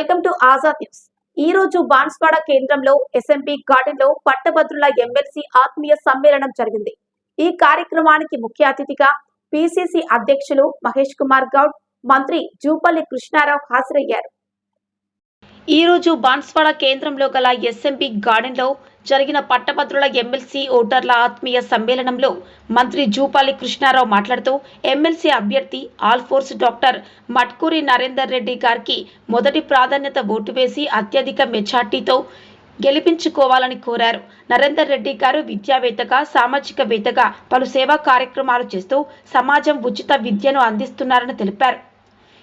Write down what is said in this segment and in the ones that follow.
Welcome to Azad news. ఈ రోజు బాన్స్వాడ కేంద్రంలో ఎస్ఎంపీ గార్డెన్లో పట్టభద్రుల ఎమ్మెల్సీ ఆత్మీయ సమ్మేళనం జరిగింది. ఈ కార్యక్రమానికి ముఖ్య అతిథిగా పిసిసి అధ్యక్షులు మహేష్ కుమార్ గౌడ్ మంత్రి జూపల్లి కృష్ణారావు హాజరయ్యారు. ఈ రోజు బాన్స్వాడ కేంద్రంలో గల ఎస్ఎంపీ గార్డెన్లో జరిగిన పట్టభద్రుల ఎమ్మెల్సీ ఓటర్ల ఆత్మీయ సమ్మేళనంలో మంత్రి జూపాలి కృష్ణారావు మాట్లాడుతూ ఎమ్మెల్సీ అభ్యర్థి ఆల్ఫోర్స్ డాక్టర్ మట్కూరి నరేందర్ రెడ్డి గారికి మొదటి ప్రాధాన్యత ఓటు వేసి అత్యధిక మెజార్టీతో గెలిపించుకోవాలని కోరారు. నరేందర్ రెడ్డి గారు విద్యావేత్తగా సామాజికవేత్తగా పలు సేవా కార్యక్రమాలు చేస్తూ సమాజం ఉచిత విద్యను అందిస్తున్నారని తెలిపారు.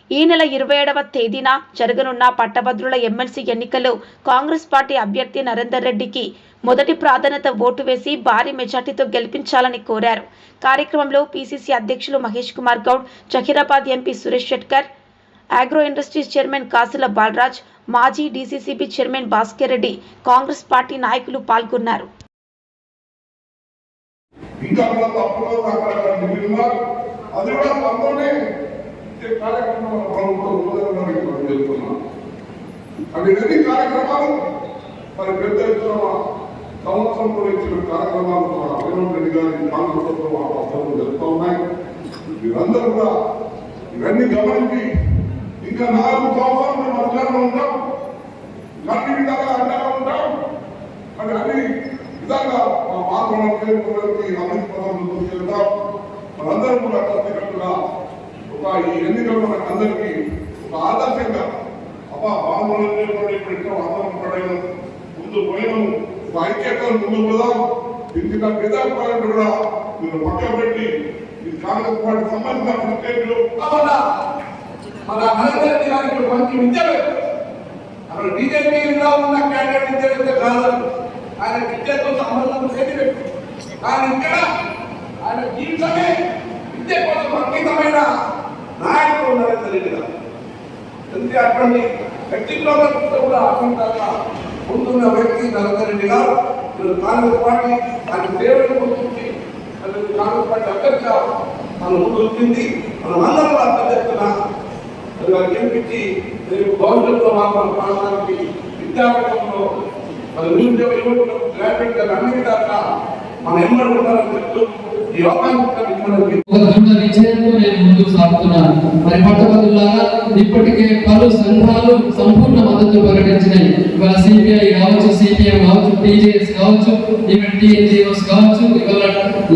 ఈ నెల ఇరవై ఏడవ తేదీన జరగనున్న పట్టభద్రుల ఎమ్మెల్సీ ఎన్నికల్లో కాంగ్రెస్ పార్టీ అభ్యర్థి నరేందర్ రెడ్డికి మొదటి ప్రాధాన్యత ఓటు వేసి భారీ మెజార్టీతో గెలిపించాలని కోరారు. కార్యక్రమంలో పీసీసీ అధ్యక్షులు Mahesh Kumar Goud Zaheerabad MP Suresh Shetkar agro industries chairman Kasula Balaraj మాజీ DCCB chairman Bhaskar Reddy Congress party నాయకులు పాల్గొన్నారు. ఇంకా అది కూడా తప్పనే ఇచ్చే కార్యక్రమాలు ప్రభుత్వం మొదలైనవి మనం చెప్తున్నాం. అవి అన్ని కార్యక్రమాలు మరి పెద్ద ఎత్తున సంవత్సరంలో ఇచ్చిన కార్యక్రమాలు మన అభినవ్ రెడ్డి గారి కాంగ్రెస్ ఆ పద్ధతులు జరుగుతూ ఉన్నాయి. మీరందరూ కూడా ఇవన్నీ గమనించి ఇంకా నాలుగు సంవత్సరాలు మేము అధికారంలో ఉంటాం అన్ని విధాలుగా అండగా ఉంటాం. మరి అన్ని విధంగా మా మాతృ అభివృద్ధి పదంలో తీసుకెళ్తాం మనందరం కూడా కలిసికట్టుగా ఒక ఈ ఎన్నికలు మన అందరికీ ఒక ఆదర్శంగా అబ్బా బాగుండే ఇప్పుడు ఎన్నో అందరం పడైన ముందు పోయాము ఒక ఐక్యతను ముందు పోదాం. ఇంటికి ప్రజాపాలన కూడా మీరు పక్కన పెట్టి ఈ కాంగ్రెస్ పార్టీ సంబంధించిన ప్రత్యేకులు మన నరేంద్ర గారికి మంచి విద్యావేత్త అక్కడ బీజేపీలో ఉన్న క్యాండిడేట్ విద్యావేత్త కాదు. ఆయన విద్యతో సంబంధం లేని వ్యక్తి కానీ ఇక్కడ ఆయన జీవితమే నాయకుడు నరేంద్ర రెడ్డి గారు ఎందుకంటే అటువంటి వ్యక్తిత్వంతో కూడా అఖండంగా ముందున్న వ్యక్తి నరేంద్ర రెడ్డి గారు ఈరోజు కాంగ్రెస్ పార్టీ ఆయన సేవలు గుర్తించి అది కాంగ్రెస్ పార్టీ అభ్యర్థిగా మన ముందు వచ్చింది మనం అందరం కూడా పెద్ద వారికి గెలిపించి రేపు భవిష్యత్తులో మా మన ప్రాంతానికి విద్యాపీఠంలో మన నిరుద్యోగ యువకులకు గ్రాడ్యుయేట్ అన్ని విధాలుగా మన ఎమ్మడి ఉండాలని చెప్తూ ఈ ముందుకు సాగుతున్నాను. మరి పట్టభద్రులాగా ఇప్పటికే పలు సంఘాలు సంపూర్ణ మద్దతు ప్రకటించినాయి. ఇవాళ సిపిఐ కావచ్చు సిపిఎం కావచ్చు టీజేఎస్ కావచ్చు ఈవెన్ టీఎన్జిఓస్ కావచ్చు ఇవాళ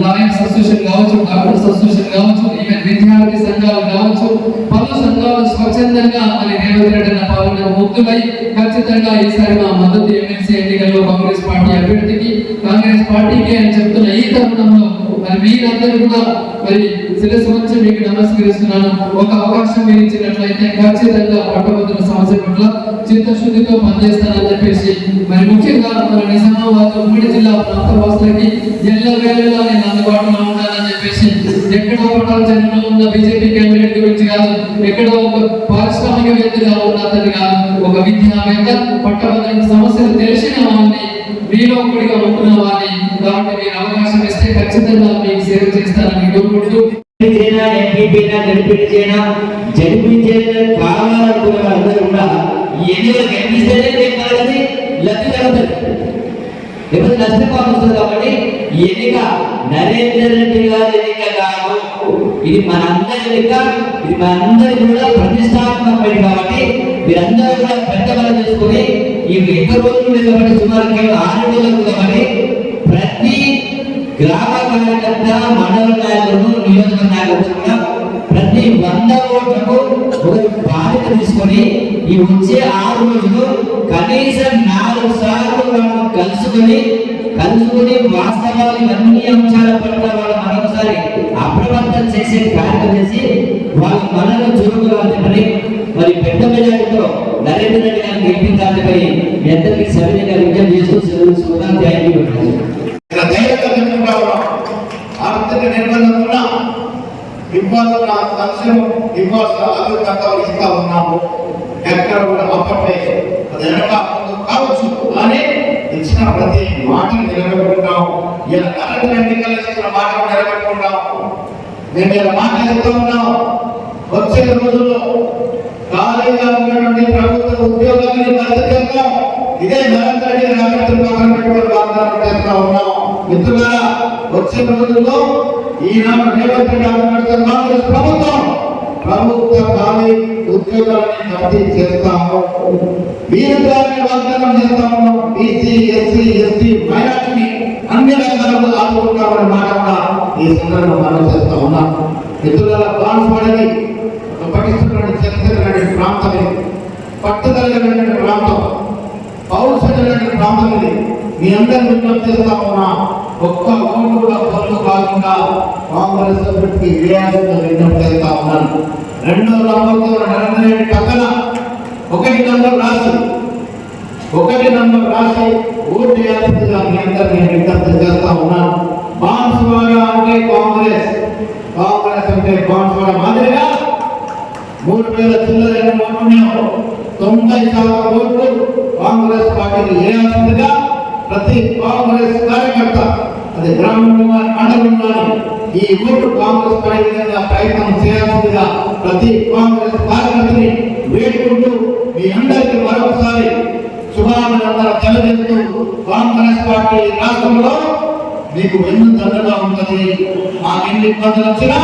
లాయర్స్ అసోసియేషన్ కావచ్చు డాక్టర్స్ అసోసియేషన్ కావచ్చు ఈవెన్ విద్యార్థి సంఘాలు కావచ్చు. పలు సంఘాలు స్వచ్ఛందంగా మరి రేవంత్ రెడ్డి అన్న పాలన ముక్తులై ఖచ్చితంగా ఈసారి మా మద్దతు ఎమ్మెల్సీ ఎన్నికల్లో కాంగ్రెస్ పార్టీ అభ్యర్థికి కాంగ్రెస్ పార్టీకి అని చెప్తున్న ఈ తరుణంలో మరి మీరందరూ కూడా మరి శిరస్సు వచ్చి మీకు నమస్కరిస్తున్నాను. ఒక అవకాశం మీరు ఇచ్చినట్లయితే ఖచ్చితంగా పట్టభద్రుల సమస్య పట్ల చిత్తశుద్ధితో పనిచేస్తానని చెప్పేసి మరి ముఖ్యంగా మన నిజామాబాద్ ఉమ్మడి జిల్లా ప్రాంత వాసులకి ఎల్ల నేను అందుబాటులో ఉండాలని చెప్పేసి ఎక్కడో పటాచరణలో ఉన్న బీజేపీ క్యాండిడేట్ గురించి కాదు ఎక్కడో ఒక పారిశ్రామికవేత్తగా ఉన్న అతని కాదు ఒక విద్యావేత్త పట్టభద్రుల సమస్యలు తెలిసిన వాడిని మీలో ఒకటిగా ఉంటున్న వారిని కాబట్టి మీరు అవకాశం ఖచ్చితంగా మీకు సేవ చేస్తానని కోరుకుంటూ చేనా ఎంపీపీనా వాళ్ళందరూ కూడా ఈ ఎన్నికలు లబ్ధి జరుగుతుంది లేకపోతే నష్టపోవడం వస్తుంది కాబట్టి ఎన్నిక నరేంద్ర రెడ్డి గారి ఎన్నిక కాదు. ఇది మనందరి ఎన్నిక ఇది మనందరి కూడా ప్రతిష్టాత్మకమైనది కాబట్టి మీరందరూ కూడా పెద్ద బలం చేసుకొని ఈ ఎక్కువ రోజులు కాబట్టి సుమారు కేవలం ఆరు రోజులకు కాబట్టి ప్రతి గ్రామ కార్యకర్త మండల నాయకులు నియోజక నాయకులు ప్రతి వంద ఓట్లకు ఒక బాధ్యత తీసుకొని ఈ వచ్చే ఆరు రోజులు కనీసం నాలుగు సార్లు వాళ్ళు కలుసుకొని కలుసుకొని వాస్తవాలు అన్ని అంశాల పట్ల వాళ్ళు మరొకసారి అప్రమత్తం చేసే కార్యక్రమం చేసి వాళ్ళ మనలో చురుకుని మరి పెద్ద మెజార్టీతో నరేంద్ర రెడ్డి గారిని గెలిపించాలని మీ అందరికీ సవినీయంగా విజ్ఞప్తి ఆర్థిక నిర్బంధం ఇవ్వాల్సిన సంక్షేమం ఇవ్వాల్సిన అభివృద్ధి ఇస్తా ఉన్నాము. ఎక్కడ కూడా అప్పట్లే అది వెనక కావచ్చు. కానీ ఇచ్చిన ప్రతి మాట నిలబెట్టుకుంటాం ఇలా కరెంట్ ఎన్నికలు ఇచ్చిన మాట నిలబెట్టుకుంటాం నేను ఇలా మాట చెప్తా ఉన్నాం. వచ్చే రోజుల్లో ఖాళీగా ఉన్నటువంటి ప్రభుత్వ ఉద్యోగాన్ని భర్తీ చేస్తాం ఇదే నరేంద్ర రెడ్డి నాయకత్వం వాగ్దానం చేస్తా ఉన్నాం. మిత్రులారా వచ్చే రోజుల్లో ఈనాడు రేవంత్ రెడ్డి ఆధ్వర్యంలో కాంగ్రెస్ ప్రభుత్వం ప్రభుత్వ ఖాళీ ఉద్యోగాన్ని భర్తీ చేస్తాము. వీరుగారిని వాగ్దానం చేస్తాము బీసీ ఎస్సీ ఎస్టీ మైనార్టీని అన్ని రంగాల్లో ఆదుకుంటామనే మాట కూడా ఈ సందర్భంగా మనం చేస్తా ఉన్నాం. మిత్రుల బాన్స్వాడని ఒక పటిష్టమైన చరిత్ర ప్రాంతం ఇది. పట్టుదల ప్రాంతం. పౌరుషమైన ప్రాంతం ఇది. మీ అందరిని విజ్ఞప్తి చేస్తా ఉన్నా. ఒక్క ఓటు కూడా పొందు కాకుండా కాంగ్రెస్ సభ్యుడికి వేయాల్సిన విజ్ఞప్తి చేస్తా ఉన్నాను రెండో నంబర్తో నరేంద్ర రెడ్డి పక్కన ఒకటి నంబర్ రాసి ఒకటి నంబర్ రాసి ఓటు వేయాల్సిందిగా మీ అందరినీ నేను విజ్ఞప్తి చేస్తా ఉన్నాను బాన్సువాడ అంటే కాంగ్రెస్. కాంగ్రెస్ అంటే బాన్సువాడ మాదిరిగా మూడు వేల చిల్లర ఎన్ని తొంభై శాతం ఓట్లు కాంగ్రెస్ పార్టీకి వేయాల్సిందిగా ప్రతి కాంగ్రెస్ కార్యకర్త అది గ్రామంలో మండలంలోని ఈ ఓటు కాంగ్రెస్ పడే విధంగా ప్రయత్నం చేయాల్సిందిగా ప్రతి కాంగ్రెస్ కార్యకర్తని వేడుకుంటూ మీ అందరికీ మరొకసారి శుభాభినందనలు తెలియజేస్తూ కాంగ్రెస్ పార్టీ రాష్ట్రంలో మీకు వెన్ను దండగా ఉంటుంది మాకు ఎన్ని ఇబ్బందులు వచ్చినా